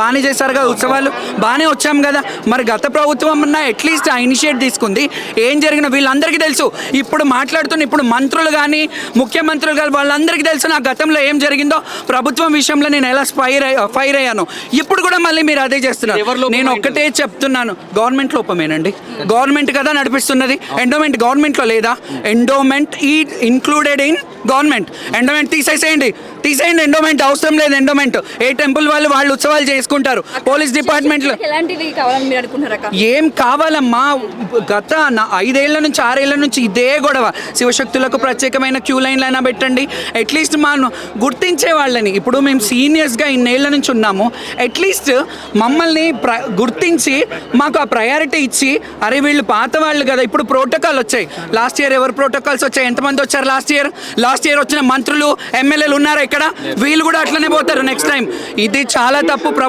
బాగానే చేశారు కదా ఉత్సవాలు? బాగానే వచ్చాం కదా. మరి గత ప్రభుత్వం అన్న అట్లీస్ట్ ఆ ఇనిషియేట్ తీసుకుంది. ఏం జరిగిన వీళ్ళందరికీ తెలుసు. ఇప్పుడు మాట్లాడుతున్న ఇప్పుడు మంత్రులు కానీ ముఖ్యమంత్రులు కానీ వాళ్ళందరికీ తెలుసు నా గతంలో ఏం జరిగిందో. ప్రభుత్వం విషయంలో నేను ఎలా ఫైర్ ఫైర్ అయ్యాను. ఇప్పుడు కూడా మళ్ళీ మీరు అదే చేస్తున్నారు. నేను ఒక్కటే చెప్తున్నాను. గవర్నమెంట్ లోపమేనండి. గవర్నమెంట్ కదా నడిపిస్తున్నది. ఎండోమెంట్ గవర్నమెంట్లో లేదా? ఎండోమెంట్ ఈ ఇంక్లూడెడ్ ఇన్ గవర్నమెంట్. ఎండోమెంట్ తీసేసేయండి. తీసేయండి ఎండోమెంట్ అవసరం లేదు ఎండోమెంట్. ఏ టెంపుల్ వాళ్ళు వాళ్ళు ఉత్సవాలు చేసుకుంటారు. పోలీస్ డిపార్ట్మెంట్లో ఎలాంటివి కావాలని మీరు అనుకుంటున్నారక్క ఏం కావాలమ్మా? గత ఐదేళ్ళ నుంచి ఆరేళ్ళ నుంచి ఇదే గొడవ. శివశక్తులకు ప్రత్యేకమైన క్యూ లైన్లు అయినా పెట్టండి. అట్లీస్ట్ మా గుర్తించే వాళ్ళని. ఇప్పుడు మేము సీనియర్స్గా ఇన్నేళ్ళ నుంచి ఉన్నాము. అట్లీస్ట్ మమ్మల్ని ప్ర గుర్తించి మాకు ఆ ప్రయారిటీ ఇచ్చి అరే వీళ్ళు పాత వాళ్ళు కదా ఇప్పుడు ప్రోటోకాల్ వచ్చాయి. లాస్ట్ ఇయర్ ఎవరు ప్రోటోకాల్స్ వచ్చాయి? ఎంతమంది వచ్చారు లాస్ట్ ఇయర్? లాస్ట్ ఇయర్ వచ్చిన మంత్రులు ఎమ్మెల్యేలు ఉన్నారా ఇక్కడ వీళ్ళు కూడా అట్లనే పోతారు నెక్స్ట్ టైం ఇది చాలా తప్పు. ప్రభు